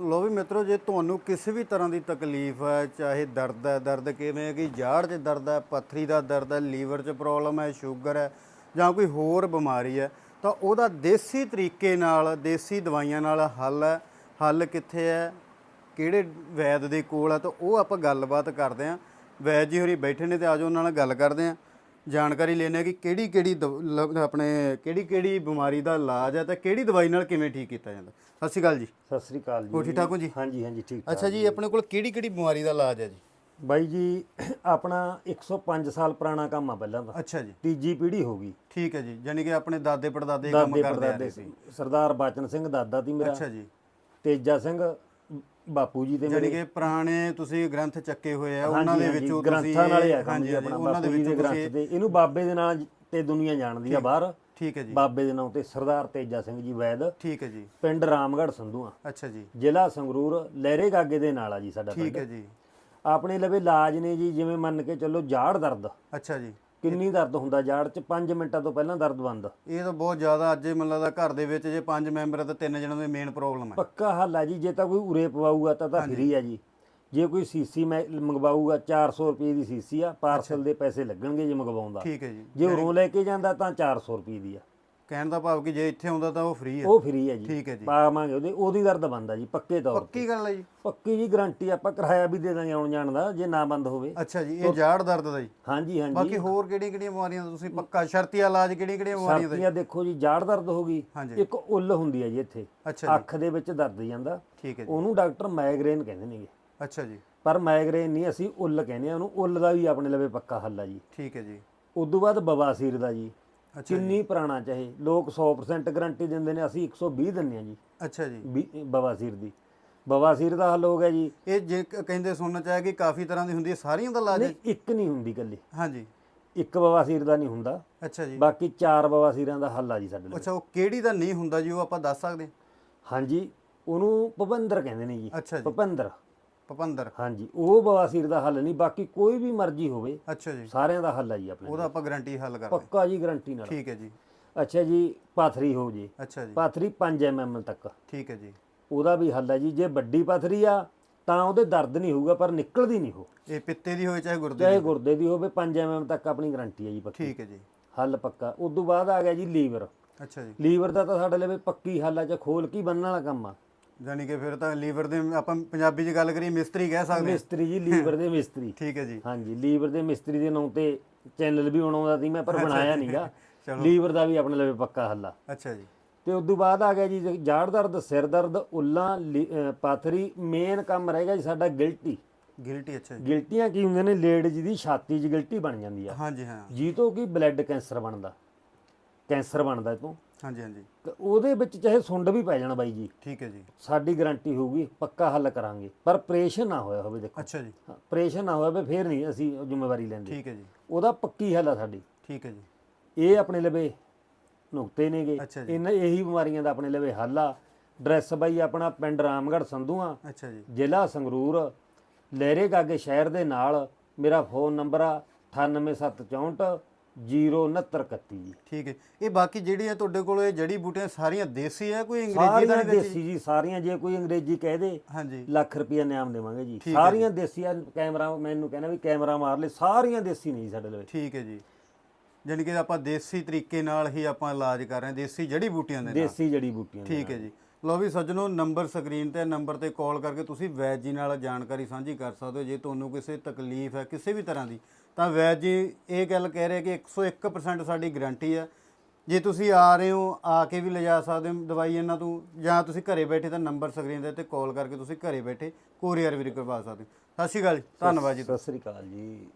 ਲੋ ਵੀ ਮਿੱਤਰੋ, ਜੇ ਤੁਹਾਨੂੰ ਕਿਸੇ ਵੀ ਤਰ੍ਹਾਂ ਦੀ ਤਕਲੀਫ ਹੈ, ਚਾਹੇ ਦਰਦ ਹੈ, ਦਰਦ ਕਿਵੇਂ ਹੈ ਕਿ ਜਾੜ 'ਚ ਦਰਦ ਹੈ, ਪੱਥਰੀ ਦਾ ਦਰਦ ਹੈ, ਲੀਵਰ 'ਚ ਪ੍ਰੋਬਲਮ ਹੈ, ਸ਼ੂਗਰ ਹੈ ਜਾਂ ਕੋਈ ਹੋਰ ਬਿਮਾਰੀ ਹੈ, ਤਾਂ ਉਹਦਾ ਦੇਸੀ ਤਰੀਕੇ ਨਾਲ, ਦੇਸੀ ਦਵਾਈਆਂ ਨਾਲ ਹੱਲ ਹੈ। ਹੱਲ ਕਿੱਥੇ ਹੈ? ਕਿਹੜੇ ਵੈਦ ਦੇ ਕੋਲ ਹੈ? ਤਾਂ ਉਹ ਆਪਾਂ ਗੱਲਬਾਤ ਕਰਦੇ ਆਂ ਵੈਦ ਜੀ ਹੋਰੀ ਬੈਠੇ ਨੇ ਤੇ ਆਜੋ ਉਹਨਾਂ ਨਾਲ ਗੱਲ ਕਰਦੇ ਆਂ ਜਾਣਕਾਰੀ ਲੈਣੇ ਕਿ ਕਿਹੜੀ ਕਿਹੜੀ ਆਪਣੇ ਕਿਹੜੀ ਕਿਹੜੀ ਬਿਮਾਰੀ ਦਾ ਇਲਾਜ ਹੈ ਤੇ ਕਿਹੜੀ ਦਵਾਈ ਨਾਲ ਕਿਵੇਂ ਠੀਕ ਕੀਤਾ ਜਾਂਦਾ। ਸਤਿ ਸ਼੍ਰੀ ਅਕਾਲ ਜੀ। ਸਤਿ ਸ੍ਰੀ ਅਕਾਲ ਜੀ। ਹੋਰ ਠੀਕ ਠਾਕ ਹੋ ਜੀ? ਹਾਂਜੀ ਹਾਂਜੀ ਠੀਕ ਠਾਕ ਅੱਛਾ ਜੀ ਆਪਣੇ ਕੋਲ ਕਿਹੜੀ ਕਿਹੜੀ ਬਿਮਾਰੀ ਦਾ ਇਲਾਜ ਹੈ ਜੀ? ਬਾਈ ਜੀ ਆਪਣਾ 105 ਸਾਲ ਪੁਰਾਣਾ ਕੰਮ ਆ ਪਹਿਲਾਂ ਦਾ ਅੱਛਾ ਜੀ। ਤੀਜੀ ਪੀੜ੍ਹੀ ਹੋ ਗਈ। ਠੀਕ ਹੈ ਜੀ ਯਾਨੀ ਕਿ ਆਪਣੇ ਦਾਦੇ ਪੜਦਾਦੇ ਕੰਮ ਕਰਦੇ ਆ ਪੜਦਾਦੇ ਰਹੇ ਸੀ ਸਰਦਾਰ ਬਾਚਨ ਸਿੰਘ ਦਾਦਾ ਦੀ ਮੇਰਾ। ਅੱਛਾ ਜੀ। ਤੇਜਾ ਸਿੰਘ ਬਾਪੂ ਜੀ ਮੇਰੇ ਕਿ ਪੁਰਾਣੇ ਤੁਸੀਂ ਗ੍ਰੰਥ ਚੱਕੇ ਹੋਏ ਆ ਉਹਨਾਂ ਦੇ ਵਿੱਚੋਂ ਤੁਸੀਂ ਗ੍ਰੰਥਾਂ ਨਾਲੇ ਆ ਕੰਮ ਹਾਂਜੀ ਜੀ ਆਪਣਾ ਉਹਨਾਂ ਦੇ ਬਾਪੂ ਜੀ ਦੇ ਵਿੱਚੋਂ ਗ੍ਰੰਥ ਤੁਸੀਂ ਦੇ ਇਹਨੂੰ ਬਾਬੇ ਦੇ ਨਾਂ ਤੇ ਦੁਨੀਆ ਜਾਣਦੀ ਆ ਬਾਹਰ। ਠੀਕ ਹੈ ਜੀ। ਬਾਬੇ ਦੇ ਨਾਂ ਤੇ ਸਰਦਾਰ ਤੇਜਾ ਸਿੰਘ ਜੀ ਵੈਦ। ਠੀਕ ਹੈ ਜੀ। ਪਿੰਡ ਰਾਮਗੜ੍ਹ ਸੰਧੂਆ। ਅੱਛਾ ਜੀ। ਜ਼ਿਲ੍ਹਾ ਸੰਗਰੂਰ ਲਹਿਰੇ ਗਾਗੇ ਦੇ ਨਾਲ ਆ ਜੀ ਸਾਡਾ ਠੀਕ ਹੈ ਜੀ। ਆਪਣੇ ਲਵੇ ਇਲਾਜ ਨੇ ਜੀ ਜਿਵੇਂ ਮੰਨ ਕੇ ਚੱਲੋ ਜਾੜ ਦਰਦ। ਅੱਛਾ ਜੀ। ਕਿੰਨੀ ਦਰਦ ਹੁੰਦਾ ਜਾੜ 'ਚ? 5 ਮਿੰਟਾਂ ਤੋਂ ਪਹਿਲਾਂ ਦਰਦ ਬੰਦ। ਇਹ ਤਾਂ ਬਹੁਤ ਜ਼ਿਆਦਾ ਅੱਜ ਮੈਨੂੰ ਲੱਗਦਾ ਘਰ ਦੇ ਵਿੱਚ ਜੇ ਪੰਜ ਮੈਂਬਰ ਆ ਤਾਂ ਤਿੰਨ ਜਣਾਂ ਦੀ ਮੇਨ ਪ੍ਰੋਬਲਮ ਹੈ ਪੱਕਾ ਹੱਲ ਆ ਜੀ ਜੇ ਤਾਂ ਕੋਈ ਉਰੇ ਪਵਾਊਗਾ ਤਾਂ ਤਾਂ ਫਰੀ ਆ ਜੀ। ਜੇ ਕੋਈ ਸੀਸੀ ਮੈਂ ਮੰਗਵਾਊਗਾ 400 ਰੁਪਏ ਦੀ ਸੀਸੀ ਆ ਪਾਰਸਲ ਦੇ ਪੈਸੇ ਲੱਗਣਗੇ ਜੇ ਮੰਗਵਾਉਂਦਾ। ਠੀਕ ਹੈ ਜੀ। ਜੇ ਉਰੋਂ ਲੈ ਕੇ ਜਾਂਦਾ ਤਾਂ 400 ਰੁਪਏ ਦੀ ਆ। ਕਹਿਣ ਦਾ ਭਾਵ ਕਿ ਜੇ ਇੱਥੇ ਆਉਂਦਾ ਤਾਂ ਉਹ ਫ੍ਰੀ ਹੈ ਉਹ ਫਰੀ ਹੈ ਜੀ। ਠੀਕ ਹੈ ਜੀ। ਪਾਵਾਂਗੇ ਉਹਦੇ ਉਹਦੀ ਦਰਦ ਬੰਦ ਜੀ ਪੱਕੇ ਤੌਰ ਤੇ। ਪੱਕੀ ਗੱਲ ਹੈ ਜੀ। ਪੱਕੀ ਜੀ ਗਾਰੰਟੀ ਆਪਾਂ ਕਿਰਾਇਆ ਵੀ ਦੇ ਦਾਂਗੇ ਆਉਣ ਜਾਣ ਦਾ ਜੇ ਨਾ ਬੰਦ ਹੋਵੇ। ਅੱਛਾ ਜੀ ਇਹ ਜਾੜ ਦਰਦ ਦਾ ਜੀ। ਹਾਂਜੀ ਹਾਂਜੀ। ਬਾਕੀ ਹੋਰ ਕਿਹੜੀਆਂ ਕਿਹੜੀਆਂ ਬਿਮਾਰੀਆਂ ਦਾ ਤੁਸੀਂ ਪੱਕਾ ਸ਼ਰਤੀਆ ਇਲਾਜ ਕਿਹੜੀਆਂ ਕਿਹੜੀਆਂ ਬਿਮਾਰੀਆਂ ਦਾ ਸਰਦੀਆਂ ਦੇਖੋ ਜੀ ਜਾੜ ਦਰਦ ਹੋ ਗਈ ਹਾਂਜੀ। ਇੱਕ ਉੱਲ ਹੁੰਦੀ ਹੈ ਜੀ ਇੱਥੇ। ਅੱਛਾ ਜੀ। ਅੱਖ ਦੇ ਵਿੱਚ ਦਰਦ ਜਾਂਦਾ। ਠੀਕ ਹੈ ਜੀ। ਉਹਨੂੰ ਡਾਕਟਰ ਮਾਈਗ੍ਰੇਨ ਕਹਿੰਦੇ ਨੇਗੇ। ਅੱਛਾ ਜੀ। ਪਰ ਮਾਈਗ੍ਰੇਨ ਨਹੀਂ ਅਸੀਂ ਉੱਲ ਕਹਿੰਦੇ ਆ ਉਹਨੂੰ ਉੱਲ ਦਾ ਵੀ ਆਪਣੇ ਲਵੇ ਪੱਕਾ ਹੱਲ ਆ ਜੀ। ਠੀਕ ਹੈ ਜੀ। ਤੋਂ ਬਾਅਦ ਬਵਾਸੀਰ ਦਾ ਜੀ। ਕਿੰਨੀ ਪੁਰਾਣਾ ਚਾਹੇ। ਲੋਕ 100% ਗਾਰੰਟੀ ਦਿੰਦੇ ਨੇ ਅਸੀਂ 120 ਦਿੰਨੇ ਆ ਜੀ। ਅੱਛਾ ਜੀ। ਬਵਾਸੀਰ ਦੀ। ਬਵਾਸੀਰ ਦਾ ਹੱਲ ਹੋ ਗਿਆ ਜੀ। ਇਹ ਜੇ ਕਹਿੰਦੇ ਸੁਣਨਾ ਚਾਹਿਆ ਕਿ ਕਾਫੀ ਤਰ੍ਹਾਂ ਦੀ ਹੁੰਦੀ ਹੈ ਸਾਰੀਆਂ ਦਾ ਇਲਾਜ? ਨਹੀਂ ਇੱਕ ਨਹੀਂ ਹੁੰਦੀ ਕੱਲੀ ਹਾਂਜੀ। ਇੱਕ ਬਵਾਸੀਰ ਦਾ ਨਹੀਂ ਹੁੰਦਾ। ਅੱਛਾ ਜੀ। ਬਾਕੀ ਚਾਰ ਬਵਾਸੀਰਾਂ ਦਾ ਹੱਲ ਆ ਜੀ ਸਾਡੇ ਲਈ। ਅੱਛਾ ਉਹ ਕਿਹੜੀ ਦਾ ਨਹੀਂ ਹੁੰਦਾ ਜੀ ਉਹ ਆਪਾਂ ਦੱਸ ਸਕਦੇ? ਹਾਂਜੀ ਉਹਨੂੰ ਭਵੰਦਰ ਕਹਿੰਦੇ ਨੇ ਜੀ। ਭਵੰਦਰ। ਪਪੰਦਰ ਹਾਂਜੀ ਉਹ ਬਵਾਸੀਰ ਦਾ ਹੱਲ ਨਹੀਂ ਬਾਕੀ ਕੋਈ ਵੀ ਮਰਜ਼ੀ ਹੋਵੇ ਅੱਛਾ ਜੀ। ਸਾਰਿਆਂ ਦਾ ਹੱਲ ਆ ਜੀ ਆਪਣੇ ਉਹਦਾ ਆਪਾਂ ਗਾਰੰਟੀ ਹੱਲ ਕਰਦੇ ਪੱਕਾ ਜੀ ਗਾਰੰਟੀ ਨਾਲ। ਠੀਕ ਹੈ ਜੀ। ਅੱਛਾ ਜੀ ਪਾਥਰੀ ਹੋ ਜੇ। ਅੱਛਾ ਜੀ। ਪਾਥਰੀ 5 ਐਮਐਮ ਤੱਕ। ਠੀਕ ਹੈ ਜੀ। ਉਹਦਾ ਵੀ ਹੱਲ ਹੈ ਜੀ ਜੇ ਵੱਡੀ ਪਾਥਰੀ ਆ ਤਾਂ ਉਹਦੇ ਦਰਦ ਨਹੀਂ ਹੋਊਗਾ ਪਰ ਨਿਕਲਦੀ ਨਹੀਂ ਉਹ। ਇਹ ਪਿੱਤੇ ਦੀ ਹੋਵੇ ਚਾਹੇ ਗੁਰਦੇ ਚਾਹੇ ਦੀ ਗੁਰਦੇ ਦੀ ਹੋਵੇ 5 ਐਮਐਮ ਤੱਕ ਆਪਣੀ ਗਾਰੰਟੀ ਹੈ ਜੀ ਪੱਕੀ। ਠੀਕ ਹੈ ਜੀ। ਹੱਲ ਪੱਕਾ। ਉਸ ਤੋਂ ਬਾਅਦ ਆ ਗਿਆ ਜੀ ਲੀਵਰ। ਅੱਛਾ ਜੀ। ਲੀਵਰ ਦਾ ਤਾਂ ਸਾਡੇ ਲਈ ਪੱਕੀ ਹੱਲ ਆ ਚ ਖੋਲ ਕੀ ਬੰਨਣ ਵਾਲਾ ਕੰਮ ਆ। ਯਾਨੀ ਕਿ ਫਿਰ ਤਾਂ ਲੀਵਰ ਦੇ ਆਪਾਂ ਪੰਜਾਬੀ 'ਚ ਗੱਲ ਕਰੀਏ ਮਿਸਤਰੀ ਕਹਿ ਸਕਦੇ ਹਾਂ। ਮਿਸਤਰੀ ਜੀ ਲੀਵਰ ਦੇ ਮਿਸਤਰੀ। ਠੀਕ ਹੈ ਜੀ। ਹਾਂਜੀ ਲੀਵਰ ਦੇ ਮਿਸਤਰੀ ਦੇ ਨਾਂ ਤੇ ਚੈਨਲ ਵੀ ਬਣਾਉਂਦਾ ਸੀ ਮੈਂ ਪਰ ਬਣਾਇਆ ਨਹੀਂਗਾ ਚਲੋ। ਲੀਵਰ ਦਾ ਵੀ ਆਪਣੇ ਲਈ ਪੱਕਾ ਹੱਲ। ਅੱਛਾ ਜੀ। ਤੇ ਉਸ ਤੋਂ ਬਾਅਦ ਆ ਗਿਆ ਜੀ ਜਾੜ ਦਰਦ ਸਿਰ ਦਰਦ ਉੱਲਾਂ ਲੀ- ਅਹ ਪਾਥਰੀ ਮੇਨ ਕੰਮ ਰਹੇਗਾ ਜੀ ਸਾਡਾ ਗਿਲਟੀ। ਗਿਲਟੀ ਅੱਛਾ ਜੀ। ਗਿਲਟੀਆਂ ਕੀ ਹੁੰਦੀਆਂ ਨੇ ਲੇਡੀਜ਼ ਦੀ ਛਾਤੀ 'ਚ ਗਿਲਟੀ ਬਣ ਜਾਂਦੀ ਆ। ਹਾਂਜੀ ਹਾਂ। ਜੀ ਤੋਂ ਕੀ ਬਲੱਡ ਕੈਂਸਰ ਬਣਦਾ। ਕੈਂਸਰ ਬਣਦਾ ਇਹ ਤੋਂ। ਹਾਂਜੀ ਹਾਂਜੀ। ਤੇ ਉਹਦੇ ਵਿੱਚ ਚਾਹੇ ਸੁੰਡ ਵੀ ਪੈ ਜਾਣ ਬਾਈ ਜੀ। ਠੀਕ ਹੈ ਜੀ। ਸਾਡੀ ਗਾਰੰਟੀ ਹੋਊਗੀ ਪੱਕਾ ਹੱਲ ਕਰਾਂਗੇ। ਪਰ ਆਪਰੇਸ਼ਨ ਨਾ ਹੋਇਆ ਹੋਵੇ ਦੇਖੋ। ਅੱਛਾ ਜੀ। ਆਪਰੇਸ਼ਨ ਨਾ ਹੋਇਆ ਹੋਵੇ ਫੇਰ ਨਹੀਂ ਅਸੀਂ ਜ਼ਿੰਮੇਵਾਰੀ ਲੈਂਦੇ। ਠੀਕ ਹੈ ਜੀ। ਉਹਦਾ ਪੱਕੀ ਹੱਲ ਆ ਸਾਡੀ। ਠੀਕ ਹੈ ਜੀ। ਇਹ ਆਪਣੇ ਲਵੇ ਨੁਕਤੇ ਨੇਗੇ। ਅੱਛਾ ਜੀ। ਇਹਨਾਂ ਇਹੀ ਬਿਮਾਰੀਆਂ ਦਾ ਆਪਣੇ ਲਵੇ ਹੱਲ ਆ। ਡਰੈਸ ਬਾਈ ਆਪਣਾ ਪਿੰਡ ਰਾਮਗੜ੍ਹ ਸੰਧੂਆ। ਅੱਛਾ ਜੀ। ਜ਼ਿਲ੍ਹਾ ਸੰਗਰੂਰ ਲਹਿਰੇ ਗਾਗੇ ਸ਼ਹਿਰ ਦੇ ਨਾਲ ਮੇਰਾ ਫੋਨ ਨੰਬਰ ਆ 98764 06931 ਜੀ ਠੀਕ ਹੈ। ਇਹ ਬਾਕੀ ਜਿਹੜੀਆਂ ਤੁਹਾਡੇ ਕੋਲ ਇਹ ਜੜੀ ਬੂਟੀਆਂ ਸਾਰੀਆਂ ਦੇਸੀ ਹੈ ਕੋਈ ਅੰਗਰੇਜ਼ੀ ਦਾ ਸਾਰੀਆਂ ਨਹੀਂ ਦੇਸੀ? ਜੀ ਸਾਰੀਆਂ ਜੇ ਕੋਈ ਅੰਗਰੇਜ਼ੀ ਕਹਿ ਦੇ ਹਾਂਜੀ। ਲੱਖ ਰੁਪਇਆ ਇਨਾਮ ਦੇਵਾਂਗੇ ਜੀ। ਠੀਕ ਹੈ ਸਾਰੀਆਂ ਦੇਸੀ ਆ ਕੈਮਰਾ ਮੈਨੂੰ ਕਹਿੰਦਾ ਵੀ ਕੈਮਰਾ ਮਾਰ ਲੈ ਸਾਰੀਆਂ ਦੇਸੀ ਨਹੀਂ ਜੀ ਸਾਡੇ ਲਈ ਠੀਕ ਹੈ ਜੀ। ਜਾਣੀ ਕਿ ਆਪਾਂ ਦੇਸੀ ਤਰੀਕੇ ਨਾਲ ਹੀ ਆਪਾਂ ਇਲਾਜ ਕਰ ਰਹੇ ਹਾਂ ਦੇਸੀ ਜੜੀ ਬੂਟੀਆਂ ਦੇ ਨਾਲ। ਦੇਸੀ ਜੜੀ ਬੂਟੀਆਂ ਦੇ ਠੀਕ ਹੈ ਜੀ। ਲੋ ਵੀ ਸੱਜਣੋ, ਨੰਬਰ ਸਕਰੀਨ ਤੇ, ਨੰਬਰ ਤੇ ਕਾਲ ਕਰਕੇ ਤੁਸੀਂ ਵੈਦ ਜੀ ਨਾਲ ਜਾਣਕਾਰੀ ਸਾਂਝੀ ਕਰ ਸਕਦੇ ਹੋ। ਜੇ ਤੁਹਾਨੂੰ ਕਿਸੇ ਤਕਲੀਫ ਹੈ ਕਿਸੇ ਵੀ ਤਰ੍ਹਾਂ ਦੀ, ਤਾਂ ਵੈਦ ਜੀ ਇਹ ਗੱਲ ਕਹਿ ਰਹੇ ਕਿ 101% ਸਾਡੀ ਗਾਰੰਟੀ ਹੈ। ਜੇ ਤੁਸੀਂ ਆ ਰਹੇ ਹੋ, ਆ ਕੇ ਵੀ ਲਿਜਾ ਸਕਦੇ ਹੋ ਦਵਾਈ ਇਹਨਾਂ ਤੋਂ, ਜਾਂ ਤੁਸੀਂ ਘਰੇ ਬੈਠੇ ਤਾਂ ਨੰਬਰ ਸਕਰੀਨ ਦੇ ਤੇ ਕਾਲ ਕਰਕੇ ਤੁਸੀਂ ਘਰੇ ਬੈਠੇ ਕੋਰੀਅਰ ਵੀ ਕਰਵਾ ਸਕਦੇ ਹੋ। ਸਤਿ ਸ਼੍ਰੀ ਅਕਾਲ ਜੀ, ਧੰਨਵਾਦ ਜੀ ਸਤਿ ਸ੍ਰੀ ਅਕਾਲ ਜੀ।